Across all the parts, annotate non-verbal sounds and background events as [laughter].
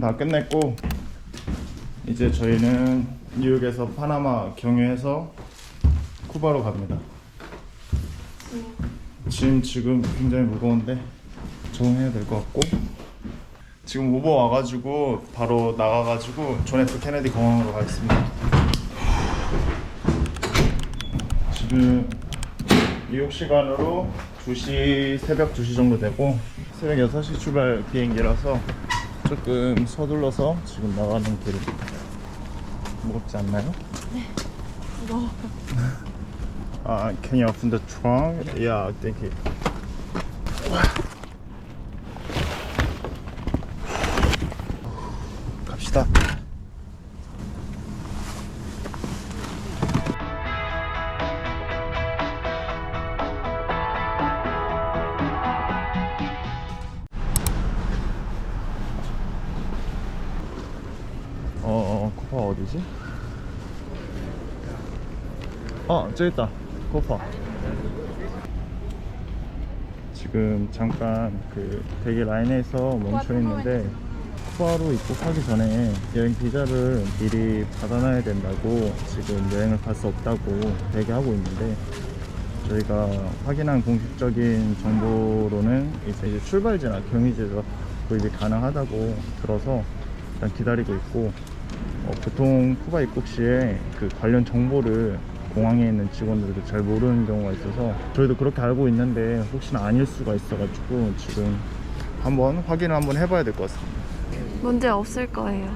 다 끝냈고 이제 저희는 뉴욕에서 파나마 경유해서 쿠바로 갑니다. 짐 지금 굉장히 무거운데 적응해야 될 것 같고 지금 우버 와가지고 바로 나가가지고 존 F 케네디 공항으로 가겠습니다. 지금 뉴욕 시간으로 2시 새벽 2시 정도 되고 새벽 6시 출발 비행기라서 조금 서둘러서 지금 나가는 길입니다. 무겁지 않나요? 무거워. 아, can you open the trunk? Yeah, thank you. 어디지? 어, 저기 있다. 코파. 지금 잠깐 그 대기 라인에서 멈춰 있는데 쿠바로 입국하기 전에 여행 비자를 미리 받아놔야 된다고 지금 여행을 갈 수 없다고 대기하고 있는데 저희가 확인한 공식적인 정보로는 이제 출발지나 경유지에서 구입이 가능하다고 들어서 일단 기다리고 있고 어, 보통 쿠바 입국 시에 그 관련 정보를 공항에 있는 직원들도 잘 모르는 경우가 있어서 저희도 그렇게 알고 있는데 혹시나 아닐 수가 있어가지고 지금 한번 확인을 한번 해봐야 될 것 같습니다. 문제 없을 거예요.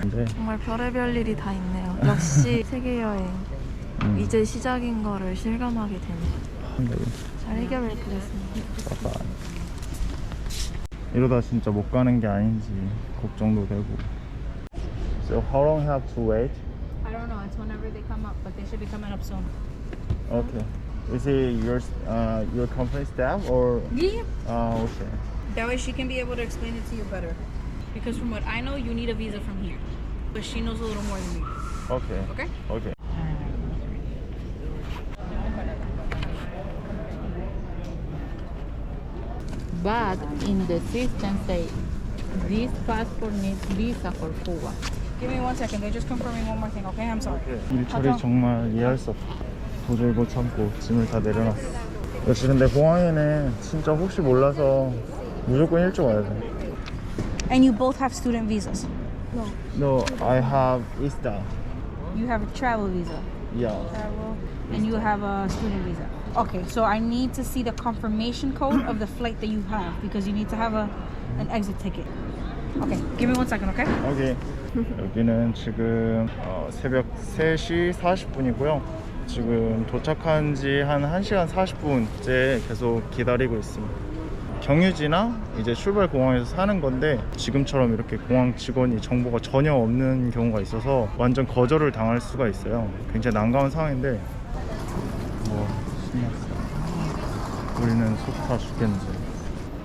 근데 [laughs] 정말 별의별 일이 다 있네요. 역시 [laughs] 세계 여행 음, 이제 시작인 거를 실감하게 되네요. 네, 잘 해결을 드렸습니다. 빠빠. 이러다 진짜 못 가는 게 아닌지 걱정도 되고. So how long have to wait? I don't know. It's whenever they come up, but they should be coming up soon. Okay. Is it your uh, your company staff or? Yeah. Uh, okay. That way she can be able to explain it to you better. Because from what I know, you need a visa from here. But she knows a little more than me. Okay. Okay? Okay. But in the system say this passport needs visa for Cuba. Give me one second. They're just confirming one more thing, okay? I'm sorry. 일처리 정말 이해할 수 없어. 도저히 못 참고 짐을 다 내려놨어. 역시 근데 공항에는 진짜 혹시 몰라서 무조건 일찍 와야 돼. And you both have student visas. No, I have ISTA. You have a travel visa. Yeah. Travel. And you have a student visa. Okay, so I need to see the confirmation code of the flight that you have because you need to have a an exit ticket. Okay, give me one? 여기 여기는 지금 어, 새벽 3시 40분이고요. 지금 도착한 지 한 1시간 40분째 계속 기다리고 있습니다. 경유지나 이제 출발 공항에서 사는 건데 지금처럼 이렇게 공항 직원이 정보가 전혀 없는 경우가 있어서 완전 거절을 당할 수가 있어요. 굉장히 난감한 상황인데 뭐 신났어. 우리는 속타 죽겠는데.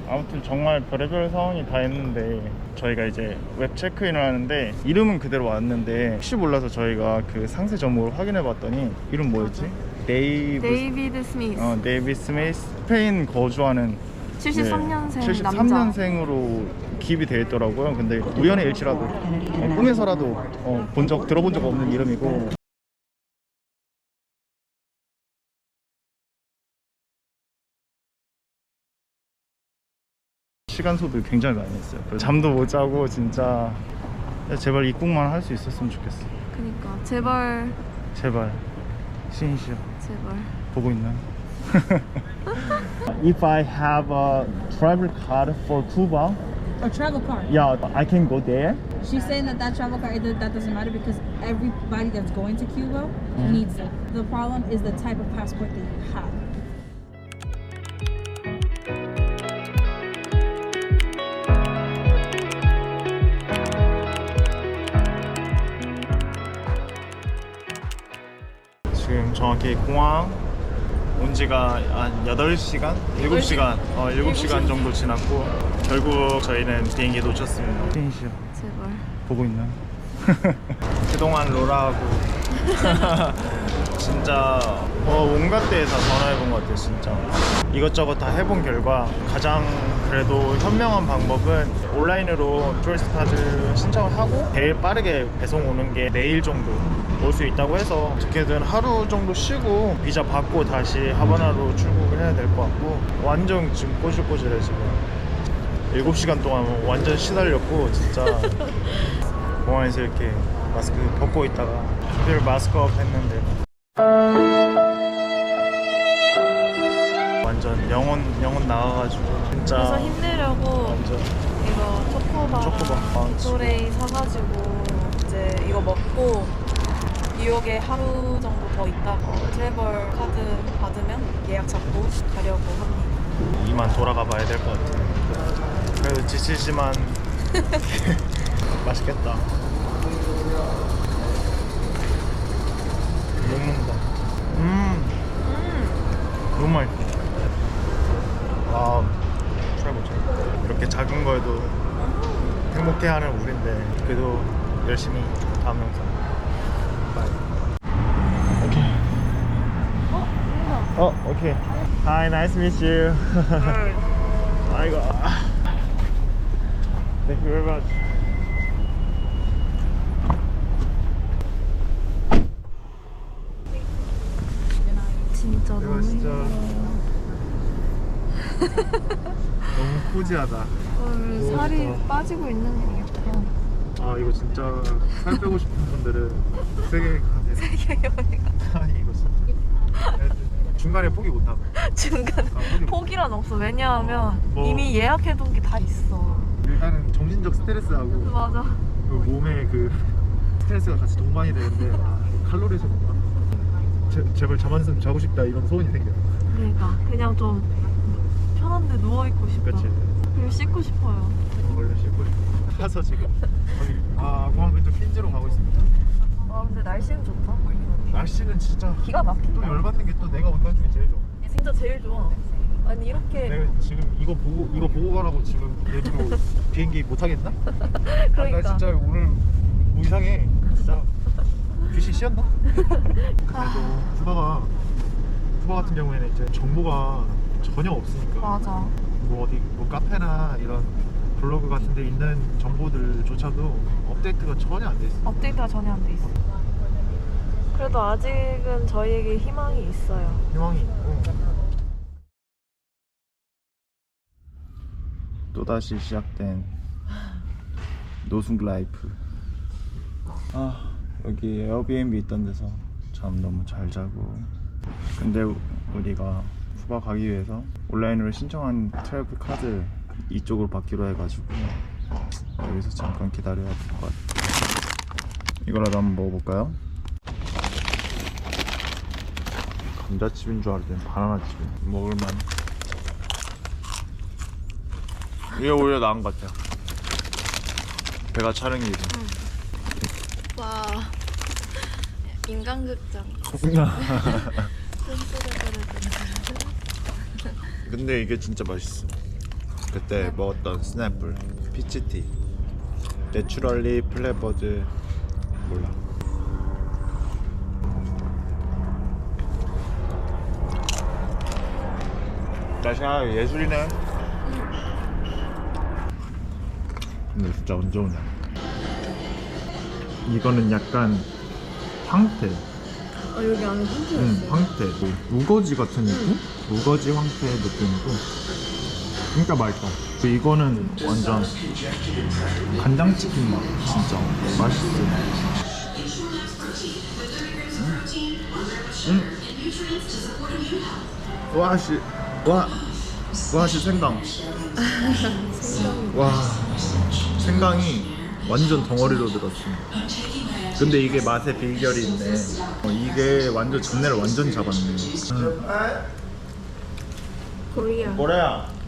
아무튼 정말 별의별 상황이 다 있는데 저희가 이제 웹 체크인을 하는데 이름은 그대로 왔는데 혹시 몰라서 저희가 그 상세 정보를 확인해 봤더니 이름 뭐였지? 데이브 데이비드 스미스. 어, 데이비 스미스 스페인 거주하는 73년생 남자. 73년생으로 기입이 되어 있더라고요. 근데 우연의 일치라도 어, 꿈에서라도 어, 본적 들어본 적 없는 이름이고 시간 소비 굉장히 많이 했어요. 그래서 잠도 못 자고 진짜 제발 입국만 할 수 있었으면 좋겠어. 그니까 제발 제발 신이시여 제발. 보고 있나? If I have a travel card for Cuba, A travel card. yeah, I can go there. She's saying that that travel card that doesn't matter because everybody that's going to Cuba needs it. The problem is the type of passport that you have. 지금 정확히 공항 온 지가 한 8시간? 7시간? 어, 7시간 정도 지났고 결국 저희는 비행기 놓쳤습니다. 신이시여 제발. 보고 있나? [laughs] 그동안 로라하고 [laughs] 진짜 어, 온갖 데에서 전화해본 것 같아요 진짜 이것저것 다 해본 결과 가장 그래도 현명한 방법은 온라인으로 투리스트 카드 신청을 하고 제일 빠르게 배송 오는 게 내일 정도 올 수 있다고 해서 어떻게든 하루 정도 쉬고 비자 받고 다시 하바나로 출국을 해야 될 것 같고 완전 지금 꼬질꼬질해 지금 7시간 동안 완전 시달렸고 진짜 [laughs] 공항에서 이렇게 마스크 벗고 있다가 늘 마스크업 했는데 완전 영혼 영혼 나가가지고 진짜 그래서 힘내려고 완전 이거 초코바, 초코바. 아, 소레이 사가지고 이제 이거 먹고 뉴욕에 하루 정도 더 있다가 트래벌 카드 받으면 예약 잡고 가려고 합니다. 이만 돌아가 봐야 될 것 같아. 그래도 지치지만 [laughs] [laughs] 맛있겠다. 음, 너무 맛있어. 아, 최고죠. 이렇게 작은 거에도 행복해하는 우린데 그래도 열심히 다음 영상. 바이. 오케이. 어, 오케이. Hi, nice to meet you. [laughs] 아이고. Thank you very much. 진짜 이거 너무 진짜. 너무 코지하다. 어, 너무 살이. 빠지고 있는 거 같아. 아 이거 진짜 살 빼고 싶은 분들은 세계 가세요. 세계 여행 [laughs] 중간에 포기 못하고. [laughs] 중간에 아, 포기 포기란 없어. 왜냐하면 뭐. 이미 예약해둔 게 다 있어. 일단은 정신적 스트레스하고 맞아. 그 몸에 그 스트레스가 같이 동반이 되는데 아, 칼로리 소모가 제, 제발 잠한숨 자고 싶다 이런 소원이 생겨. 그러니까 그냥 좀 편한데 누워 있고 싶다. 그렇지. 그리고 씻고 싶어요. 얼른 씻고 싶어. 가서 지금 아 공항 근처 퀸즈로 가고 있습니다. 와 근데 날씨는 좋다. 날씨는 진짜 기가 막힌다. 또 열받는 게 또 내가 온날 중에 제일 좋아. 진짜 제일 좋아. 아니 이렇게 내가 지금 이거 보고 이거 보고 가라고 지금 얘기로 [laughs] 비행기 못 하겠나? [laughs] 아, 그러니까. 나 진짜 오늘 뭐 이상해. 진짜 귀신 씌었나? [laughs] 그래도 쿠바가 쿠바 같은 경우에는 이제 정보가 전혀 없으니까 맞아. 뭐 어디 뭐 카페나 이런 블로그 같은 데 있는 정보들조차도 업데이트가 전혀 안 돼 있어. 업데이트가 전혀 안 돼 있어. 그래도 아직은 저희에게 희망이 있어요. 희망이 있고 또다시 시작된 노숙 라이프 아 여기 에어비앤비 있던 데서 잠 너무 잘 자고 근데 우- 우리가 쿠바 가기 위해서 온라인으로 신청한 트래블 카드 이쪽으로 받기로 해가지고 여기서 잠깐 기다려야 될 것 같아 이거라도 한번 먹어볼까요? 감자칩인 줄 알았더니 바나나칩 먹을만 이게 오히려 나은 것 같아요. 배가 차는 기분 와. 인간극장. [laughs] 근데 이게 진짜 맛있어. 그때 먹었던 스냅플 피치티 내추럴리 플레버드 몰라 날씨가 예술이네 근데 진짜 언제 오냐 이거는 약간 황태 아 여기 안에 힌트 응, 황태. 뭐, 우거지 같은 느낌? 우거지 황태 느낌이고. 진짜 맛있다. 이거는 완전 간장치킨 맛. 진짜 맛있어. 음. 음. 와, 씨. 와. 와, 씨, 생강. 와. 생강이 완전 덩어리로 들었어. 근데 이게 맛의 비결이 있네. 어, 이게 완전 잡내를 완전 잡았네. 코리아. 뭐래야?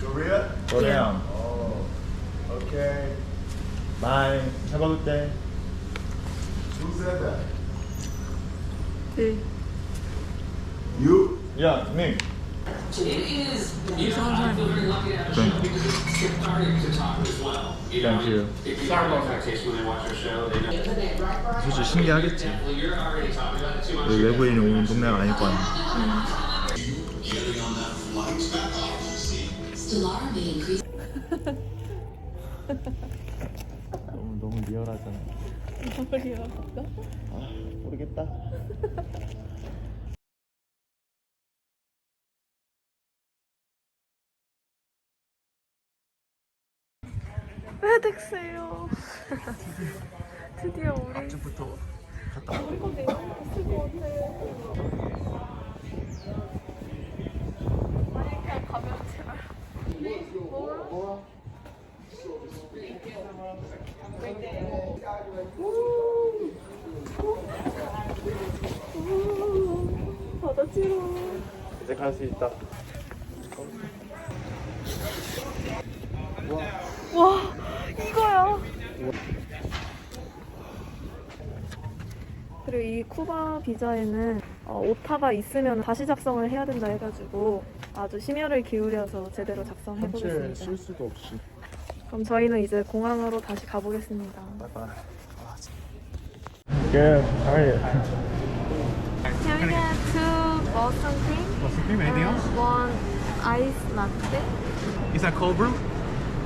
Korea? Korea. Oh, okay. Bye. Have a good day. Who said that? 네. You? Yeah, me. Thank you. Thank you. 솔직히 신기하겠지. 여기 외국인이 오는 동네가 아닐 거 아니야. 너무 너무 리얼하잖아. 너무 리얼할까? 아 모르겠다. [laughs] 페덱스요. 드디어 우리 앞쪽부터 갔다 왔대. 아니 그냥 가면 제발. 바다 치러. 이제 갈 수 있다. 와 이거야. 그리고 이 쿠바 비자에는 어, 오타가 있으면 다시 작성을 해야 된다 해가지고 아주 심혈을 기울여서 제대로 작성해 한채 보겠습니다. 실수도 없이. 그럼 저희는 이제 공항으로 다시 가보겠습니다. 아, Good. How are you? Can we get two Boston cream? Boston cream, anything else? One ice latte. Is that cold brew?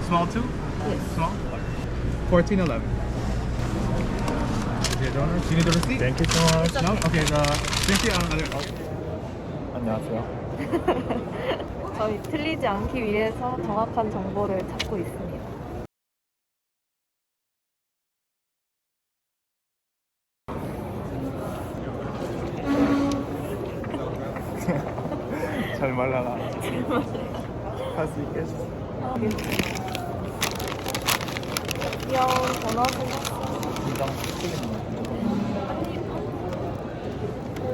Small too? Yes. Small? Fourteen eleven. Okay, donor. Do you need the receipt? Thank you so much. No? Okay, the thank you. Uh, other, 안녕하세요. 저희 틀리지 않기 위해서 정확한 정보를 찾고 있습니다. 잘 말라라. 할수 있게 해주세요. 귀여운 전화 생각. 이장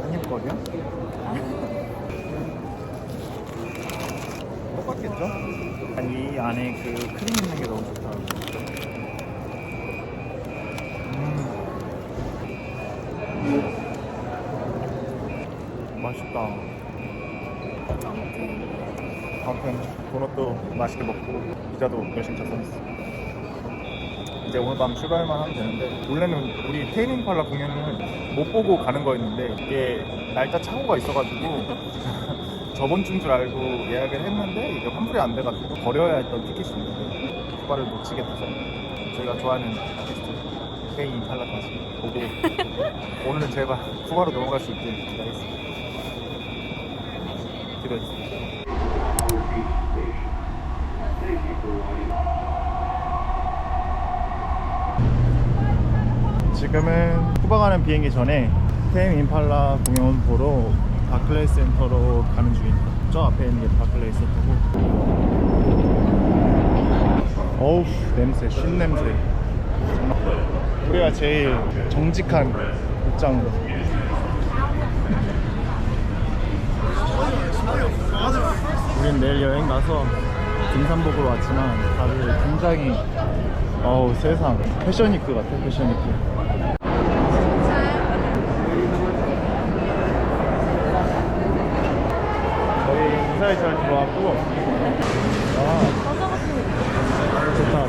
한입거리야? 똑같겠죠? 이 안에 그 크림 있는 게 너무 좋다. 음. 맛있다. 아무튼 도넛도 맛있게 먹고 피자도 열심히 작성했어. 이제 오늘 밤 출발만 하면 되는데 원래는 우리 테이밍 팔라 공연을 못 보고 가는 거였는데 이게 날짜 착오가 있어가지고 [laughs] 저번 주인 줄 알고 예약을 했는데 이게 환불이 안 돼가지고 버려야 했던 티켓이 있는데 그거를 놓치게 돼서 저희가 좋아하는 아티스트 테이밍 팔라까지 보고 [laughs] 오늘은 제발 후바로 넘어갈 수 있게 기다리겠습니다. 지금은 쿠바 가는 비행기 전에 테임 임팔라 공연 보러 바클레이 센터로 가는 중입니다. 저 앞에 있는 게 바클레이 센터고. 어우 냄새, 쉰 냄새. 우리가 제일 정직한 입장으로. 우린 내일 여행 가서 등산 보러 왔지만 다들 굉장히 어우 세상 패션위크 같아 패션위크 잘 들어왔고 아 좋다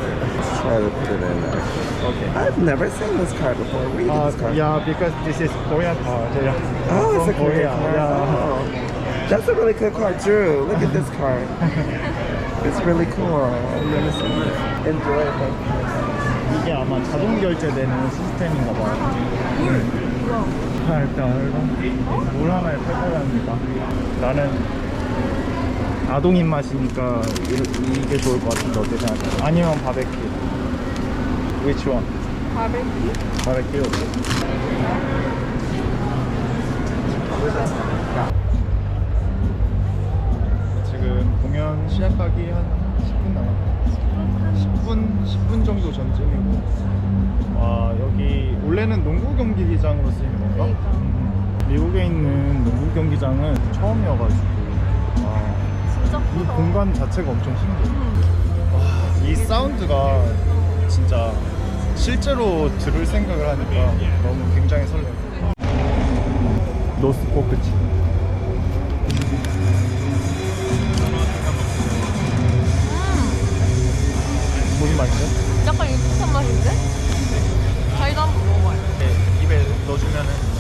try to put it in there. Okay. I've never seen this card before. Read Uh, this card. yeah, because this is Korean card. Yeah. Oh, it's From a Korean Korea, card. Yeah. Oh. That's a really good card, Drew. Look at this card. [laughs] it's really cool. I've never seen this. Enjoy it. Thank you. 이게 아마 자동 결제되는 시스템인가 봐. 자, 일단 얼마? 물 하나에 8,000원입니다. 나는 아동 입맛이니까 이- 이게 좋을 것 같은데 어떻게 생각해? 아니면 바베큐. Which one? 바베큐? 바베큐. 지금 공연 시작하기 한 10분 남았다. 10분 10분 정도 전쯤이고 와 여기 원래는 농구 경기장으로 쓰이는 건가? 그러니까. 음, 미국에 있는 농구 경기장은 처음이어가지고 이 공간 자체가 엄청 신기해. 아, 이 사운드가 진짜 실제로 들을 생각을 하니까 너무 굉장히 설레요. 노스 포크치 무슨 맛이죠? 음. 약간 익숙한 맛인데? 자기도 한번 먹어봐요. 네, 입에 넣어주면은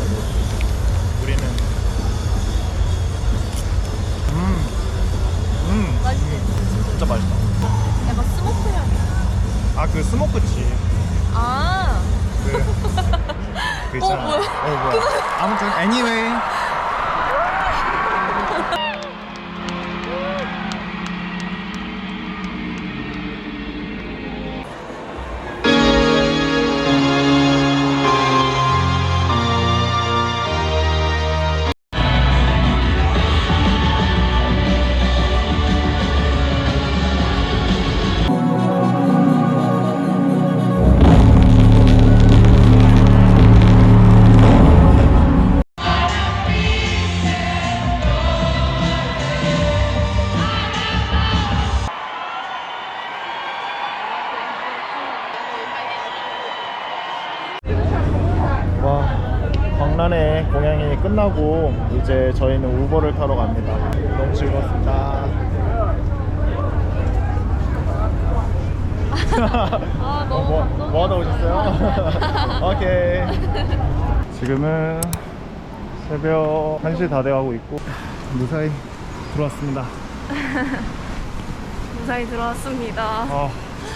진짜 맛있다. 약간 스모크 향. 아 그 스모크치. 아. 그, 그 있잖아. 어, 뭐야? 어 뭐야. 아무튼 anyway. 끝나고 이제 저희는 우버를 타러 갑니다. 너무 즐거웠습니다. [laughs] 아 어, 뭐, 뭐 하다 오셨어요? [laughs] 오케이. 지금은 새벽 1시 다 돼가고 있고 무사히 들어왔습니다. [laughs] 무사히 들어왔습니다. 아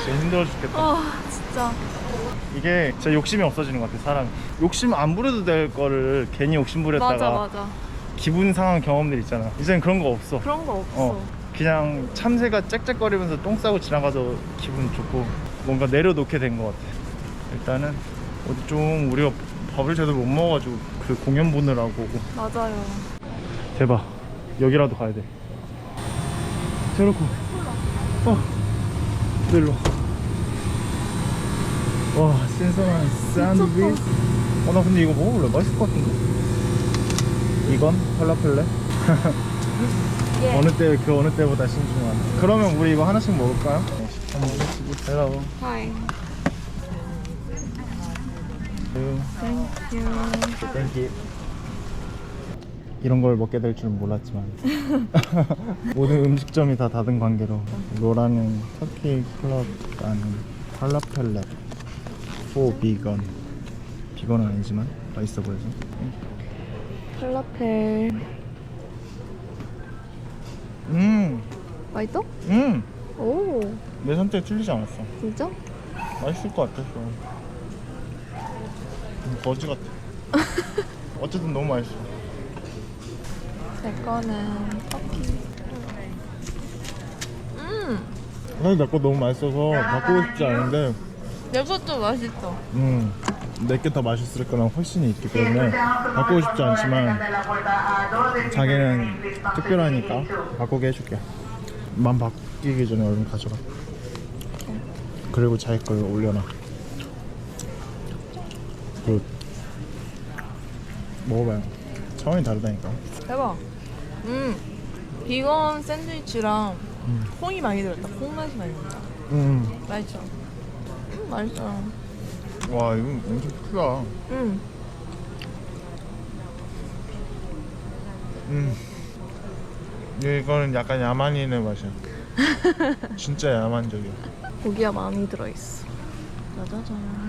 진짜 힘들어 죽겠다. 아 진짜. 이게 진짜 욕심이 없어지는 것 같아 사람. 욕심 안 부려도 될 거를 괜히 욕심 부렸다가 맞아 맞아. 기분 상한 경험들 있잖아. 이제는 그런 거 없어. 그런 거 없어. 어, 그냥 참새가 짹짹거리면서 똥 싸고 지나가도 기분 좋고 뭔가 내려놓게 된 것 같아. 일단은 어디 좀 우리가 밥을 제대로 못 먹어가지고 그 공연 보느라고 맞아요. 대박 여기라도 가야 돼. 제로코. 어. 일로. 와 신선한 샌드위치. 어나 근데 이거 먹어볼래? 맛있을 것 같은데. 이건 팔라펠레. 예. [laughs] 어느 때 그 어느 때보다 신중한. 그러면 우리 이거 하나씩 먹을까요? 한번 해주시고. 헬로. 하이. 땡큐. 땡큐. 이런 걸 먹게 될 줄은 몰랐지만 [laughs] 모든 음식점이 다 닫은 관계로 로라는 터키 클럽라는 팔라펠레 포 비건 비건은 아니지만 맛있어 보여서 팔라펠. 음, 맛있어? 음, 오내 선택 틀리지 않았어 진짜? 맛있을 것 같았어 음, 거지 같아 [laughs] 어쨌든 너무 맛있어 제 거는 터키. 음. 사실 내거 너무 맛있어서 바꾸고 싶지 않은데 내 것도 맛있어. 음, 내게 더 맛있을 거랑 훨씬 있기 때문에 바꾸고 싶지 않지만 자기는 특별하니까 바꾸게 해줄게. 맘 바뀌기 전에 얼른 가져가. 그리고 자기 걸 올려놔. 굿. 먹어봐요. 차원이 다르다니까. 대박. 음. 비건 샌드위치랑 음. 콩이 많이 들었다. 콩 맛이 많이 난다. 음, 맛있어. 음, 맛있어. 와 이거 엄청 크다. 음. 음. 이거는 약간 야만인의 맛이야. [laughs] 진짜 야만적이야. 고기가 많이 들어있어. 짜자잔.